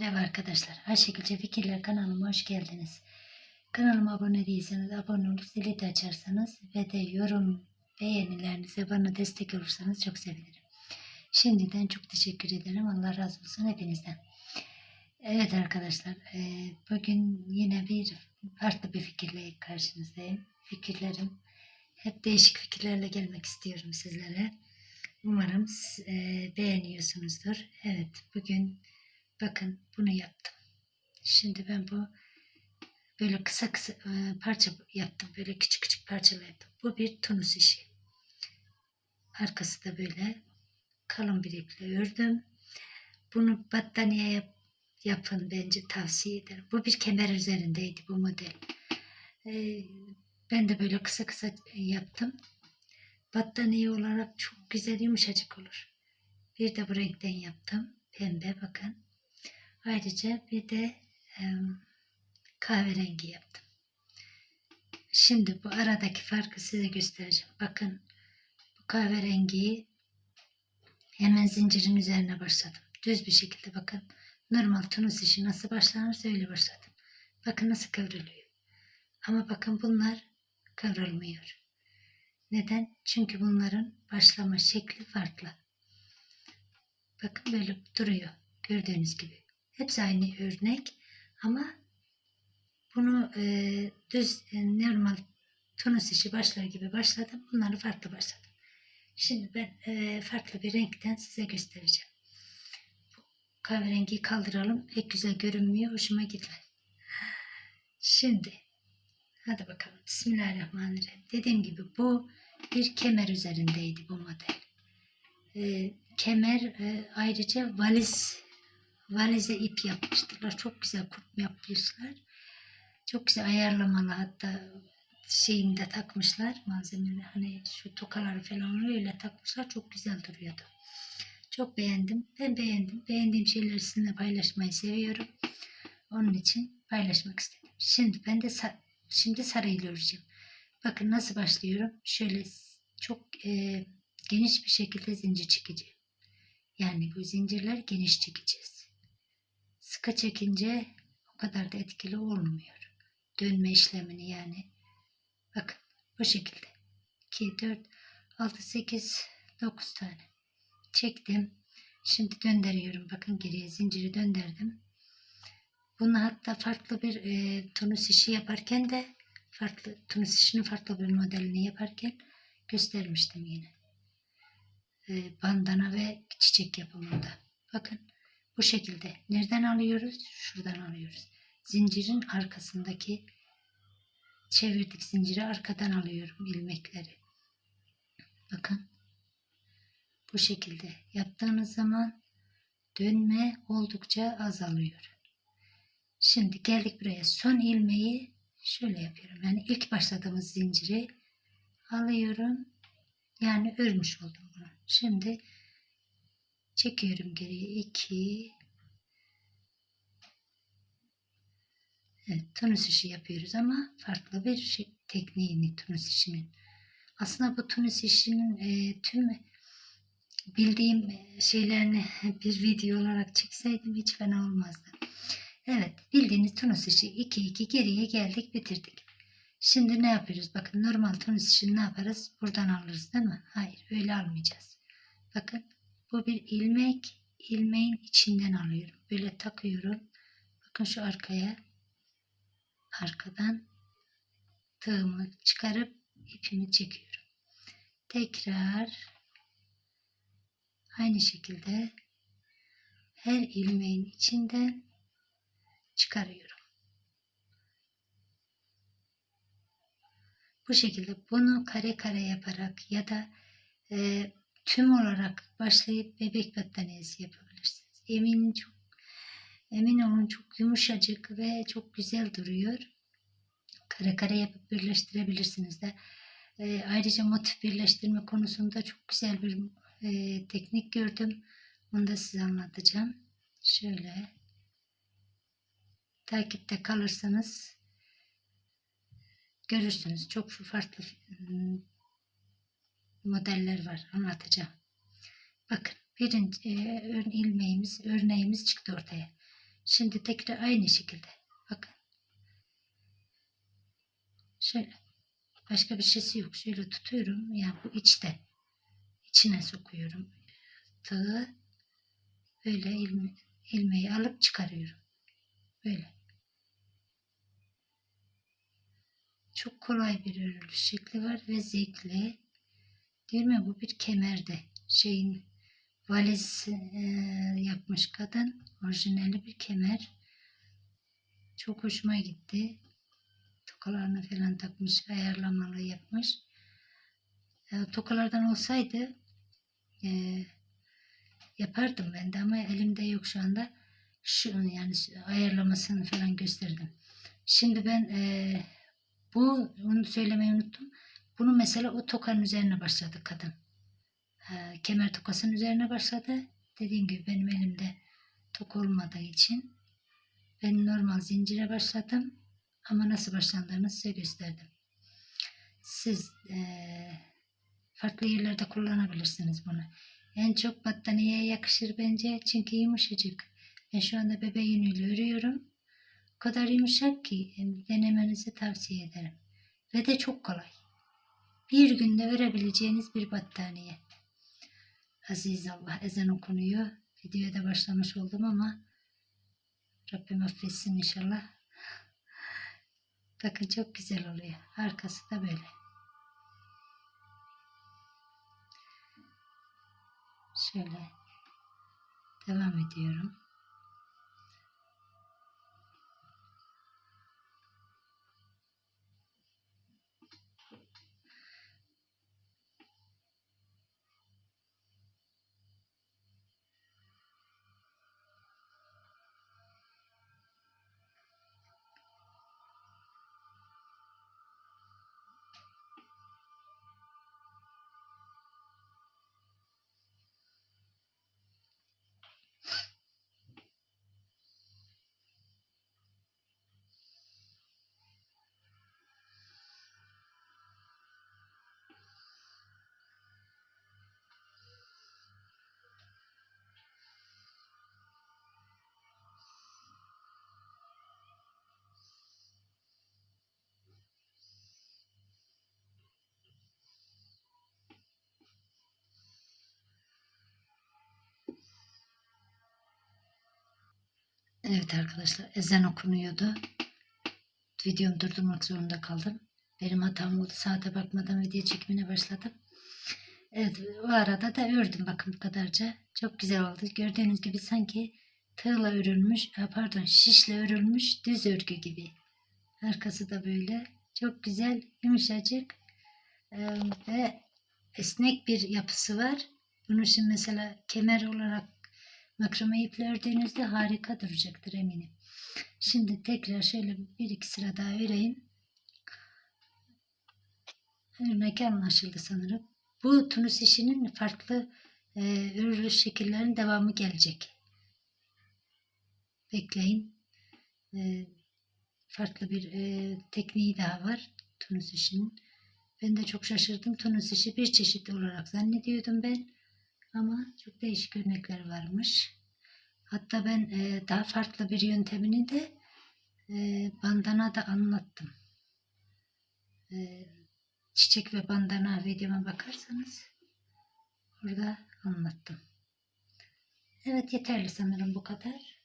Merhaba arkadaşlar. Ayşegülce Fikirler kanalıma hoş geldiniz. Kanalıma abone değilseniz abone olup zili de açarsanız ve de yorum beğenilerinize bana destek olursanız çok sevinirim. Şimdiden çok teşekkür ederim. Allah razı olsun hepinizden. Evet arkadaşlar e, bugün yine bir farklı bir fikirle karşınızdayım. Fikirlerim hep değişik fikirlerle gelmek istiyorum sizlere. Umarım e, beğeniyorsunuzdur. Evet bugün Bakın bunu yaptım. Şimdi ben bu böyle kısa kısa e, parça yaptım. Böyle küçük küçük parçalar. Bu bir tunus işi. Arkası da böyle kalın bir iple ördüm. Bunu battaniye yap, yapın bence tavsiye ederim. Bu bir kemer üzerindeydi bu model. E, ben de böyle kısa kısa yaptım. Battaniye olarak çok güzel yumuşacık olur. Bir de bu renkten yaptım. Pembe bakın. Ayrıca bir de e, kahverengi yaptım. Şimdi bu aradaki farkı size göstereceğim. Bakın bu kahverengiyi hemen zincirin üzerine başladım. Düz bir şekilde bakın. Normal tunus işi nasıl başlanırsa öyle başladım. Bakın nasıl kıvrılıyor. Ama bakın bunlar kıvrılmıyor. Neden? Çünkü bunların başlama şekli farklı. Bakın böyle duruyor. Gördüğünüz gibi. Hepsi aynı örnek ama bunu e, düz e, normal tunus işi başlar gibi başladım. Bunları farklı başladım. Şimdi ben e, farklı bir renkten size göstereceğim. Bu kahverengiyi kaldıralım. Pek güzel görünmüyor. Hoşuma gitmedi. Şimdi hadi bakalım. Bismillahirrahmanirrahim. Dediğim gibi bu bir kemer üzerindeydi bu model. E, kemer e, ayrıca valiz valize ip yapmıştılar. Çok güzel kurtma yapmışlar. Çok güzel ayarlamalı hatta şeyinde takmışlar malzemeleri hani şu tokaları falan öyle takmışlar çok güzel duruyordu. Çok beğendim. Ben beğendim. Beğendiğim şeyleri sizinle paylaşmayı seviyorum. Onun için paylaşmak istedim. Şimdi ben de şimdi sarıyla öreceğim. Bakın nasıl başlıyorum. Şöyle çok e, geniş bir şekilde zincir çekeceğim. Yani bu zincirler geniş çekeceğiz. Sıkı çekince o kadar da etkili olmuyor. Dönme işlemini yani. Bakın bu şekilde. 2, 4, 6, 8, 9 tane. Çektim. Şimdi döndürüyorum. Bakın geriye zinciri döndürdüm. Bunu hatta farklı bir e, tunus işi yaparken de farklı tunus işinin farklı bir modelini yaparken göstermiştim yine. E, bandana ve çiçek yapımında. Bakın bu şekilde. Nereden alıyoruz? Şuradan alıyoruz. Zincirin arkasındaki çevirdik zinciri arkadan alıyorum ilmekleri. Bakın. Bu şekilde yaptığınız zaman dönme oldukça azalıyor. Şimdi geldik buraya. Son ilmeği şöyle yapıyorum. Yani ilk başladığımız zinciri alıyorum. Yani örmüş oldum bunu. Şimdi çekiyorum geriye 2 Evet, tunus işi yapıyoruz ama farklı bir şey, tekniğini tunus işinin. Aslında bu tunus işinin e, tüm bildiğim şeylerini bir video olarak çekseydim hiç fena olmazdı. Evet, bildiğiniz tunus işi 2-2 geriye geldik, bitirdik. Şimdi ne yapıyoruz? Bakın normal tunus işini ne yaparız? Buradan alırız değil mi? Hayır, öyle almayacağız. Bakın bu bir ilmek. ilmeğin içinden alıyorum. Böyle takıyorum. Bakın şu arkaya arkadan tığımı çıkarıp ipimi çekiyorum. Tekrar aynı şekilde her ilmeğin içinden çıkarıyorum. Bu şekilde bunu kare kare yaparak ya da e, tüm olarak başlayıp bebek battaniyesi yapabilirsiniz. Emin çok emin olun çok yumuşacık ve çok güzel duruyor. Kare kare yapıp birleştirebilirsiniz de. E, ayrıca motif birleştirme konusunda çok güzel bir e, teknik gördüm. Onu da size anlatacağım. Şöyle takipte kalırsanız görürsünüz. Çok farklı modeller var. Anlatacağım. Bakın birinci e, ilmeğimiz, örneğimiz çıktı ortaya. Şimdi tekrar aynı şekilde. Bakın. Şöyle. Başka bir şeysi yok. Şöyle tutuyorum. Yani bu içte. İçine sokuyorum. Tığı böyle ilme, ilmeği alıp çıkarıyorum. Böyle. Çok kolay bir örülüş şekli var ve zevkli. Diyorum ya bu bir kemerde. Şeyin valiz e, yapmış kadın. Orijinali bir kemer. Çok hoşuma gitti. Tokalarını falan takmış, ayarlamalı yapmış. E, tokalardan olsaydı e, yapardım ben de ama elimde yok şu anda. Şu yani ayarlamasını falan gösterdim. Şimdi ben e, bu onu söylemeyi unuttum. Bunu mesela o tokanın üzerine başladı kadın. E, kemer tokasının üzerine başladı. Dediğim gibi benim elimde tok olmadığı için ben normal zincire başladım. Ama nasıl başlandığını size gösterdim. Siz e, farklı yerlerde kullanabilirsiniz bunu. En çok battaniyeye yakışır bence çünkü yumuşacık. Ben şu anda bebeğin yünüyle örüyorum. O kadar yumuşak ki denemenizi tavsiye ederim. Ve de çok kolay. Bir günde örebileceğiniz bir battaniye. Aziz Allah ezan okunuyor. Videoya da başlamış oldum ama Rabbim affetsin inşallah. Bakın çok güzel oluyor. Arkası da böyle. Şöyle devam ediyorum. Evet arkadaşlar ezan okunuyordu. Videomu durdurmak zorunda kaldım. Benim hatam oldu. Saate bakmadan video çekimine başladım. Evet o arada da ördüm bakın bu kadarca. Çok güzel oldu. Gördüğünüz gibi sanki tığla örülmüş, pardon şişle örülmüş düz örgü gibi. Arkası da böyle. Çok güzel, yumuşacık ve esnek bir yapısı var. Bunu şimdi mesela kemer olarak Makrame iple ördüğünüzde harika duracaktır eminim. Şimdi tekrar şöyle bir iki sıra daha öreyim. Örnek anlaşıldı sanırım. Bu tunus işinin farklı e, örülüş şekillerin devamı gelecek. Bekleyin. E, farklı bir e, tekniği daha var tunus işinin. Ben de çok şaşırdım. Tunus işi bir çeşit olarak zannediyordum ben. Ama çok değişik örnekler varmış. Hatta ben e, daha farklı bir yöntemini de e, bandana da anlattım. E, çiçek ve bandana videoma bakarsanız orada anlattım. Evet yeterli sanırım bu kadar.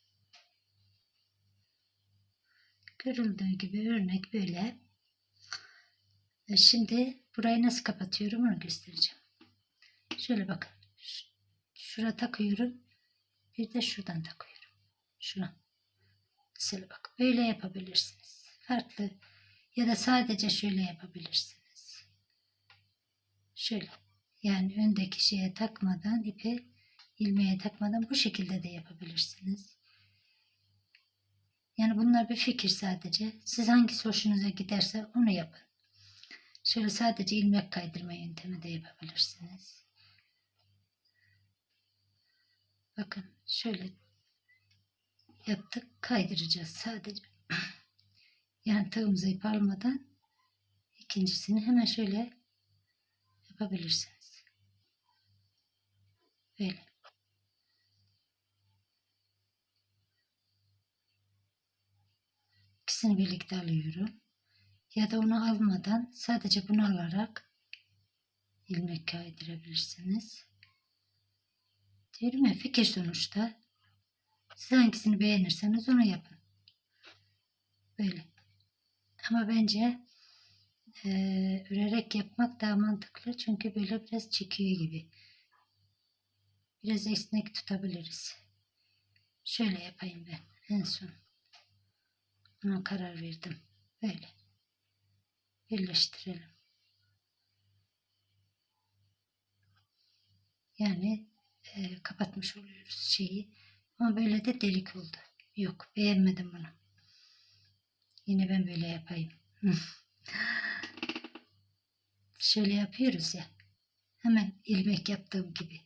Görüldüğü gibi örnek böyle. E, şimdi burayı nasıl kapatıyorum onu göstereceğim. Şöyle bakın. Şura takıyorum. Bir de şuradan takıyorum. Şuna. Mesela bak böyle yapabilirsiniz. Farklı ya da sadece şöyle yapabilirsiniz. Şöyle. Yani öndeki şeye takmadan ipe ilmeğe takmadan bu şekilde de yapabilirsiniz. Yani bunlar bir fikir sadece. Siz hangisi hoşunuza giderse onu yapın. Şöyle sadece ilmek kaydırma yöntemi de yapabilirsiniz. Bakın şöyle yaptık kaydıracağız sadece. Yani tığımızı ip almadan ikincisini hemen şöyle yapabilirsiniz. Böyle. ikisini birlikte alıyorum. Ya da onu almadan sadece bunu alarak ilmek kaydırabilirsiniz. Ya fikir sonuçta. Siz hangisini beğenirseniz onu yapın. Böyle. Ama bence eee, örerek yapmak daha mantıklı. Çünkü böyle biraz çekiyor gibi. Biraz esnek tutabiliriz. Şöyle yapayım ben en son. Buna karar verdim. Böyle. Birleştirelim. Yani e, kapatmış oluyoruz şeyi. Ama böyle de delik oldu. Yok beğenmedim bunu. Yine ben böyle yapayım. Şöyle yapıyoruz ya. Hemen ilmek yaptığım gibi.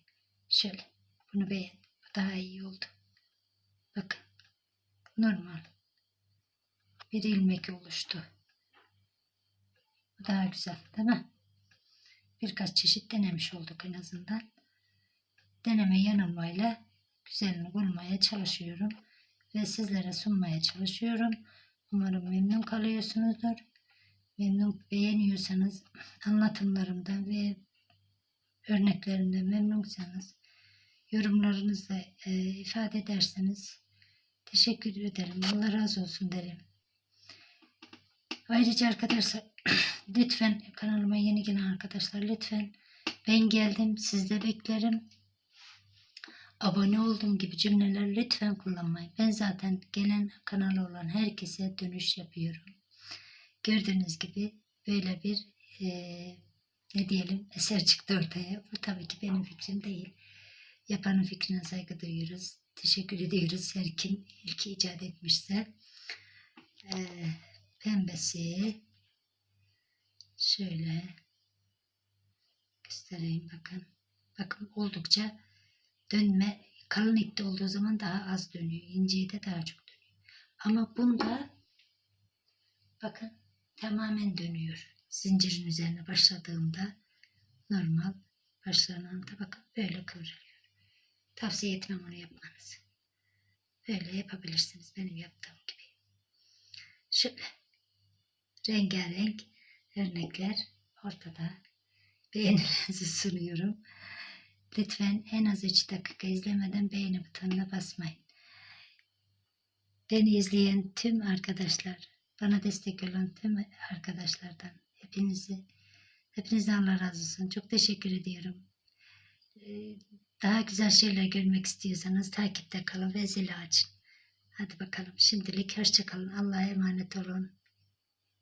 Şöyle. Bunu beğendim. Bu daha iyi oldu. Bakın. Normal. Bir ilmek oluştu. Bu daha güzel değil mi? Birkaç çeşit denemiş olduk en azından. Deneme yanılmayla güzelini bulmaya çalışıyorum. Ve sizlere sunmaya çalışıyorum. Umarım memnun kalıyorsunuzdur. Memnun beğeniyorsanız anlatımlarımdan ve örneklerimden memnunsanız yorumlarınızla e, ifade ederseniz teşekkür ederim. Allah razı olsun derim. Ayrıca arkadaşlar lütfen kanalıma yeni gelen arkadaşlar lütfen ben geldim siz de beklerim. Abone oldum gibi cümleler lütfen kullanmayın. Ben zaten gelen kanalı olan herkese dönüş yapıyorum. Gördüğünüz gibi böyle bir eee, ne diyelim eser çıktı ortaya. Bu tabii ki benim fikrim değil. Yapanın fikrine saygı duyuyoruz. Teşekkür ediyoruz her kim ilk icat etmişse. Eee, pembesi şöyle göstereyim bakın. Bakın oldukça dönme kalın ipte olduğu zaman daha az dönüyor. İnceyi de daha çok dönüyor. Ama bunda bakın tamamen dönüyor. Zincirin üzerine başladığımda normal başlarında bakın böyle kıvrılıyor. Tavsiye etmem onu yapmanızı. Böyle yapabilirsiniz benim yaptığım gibi. Şöyle rengarenk örnekler ortada. Beğenilerinizi sunuyorum. Lütfen en az 3 dakika izlemeden beğeni butonuna basmayın. Beni izleyen tüm arkadaşlar, bana destek olan tüm arkadaşlardan hepinizi hepinizden Allah razı olsun. Çok teşekkür ediyorum. Ee, Daha güzel şeyler görmek istiyorsanız takipte kalın ve zili açın. Hadi bakalım. Şimdilik hoşça kalın. Allah'a emanet olun.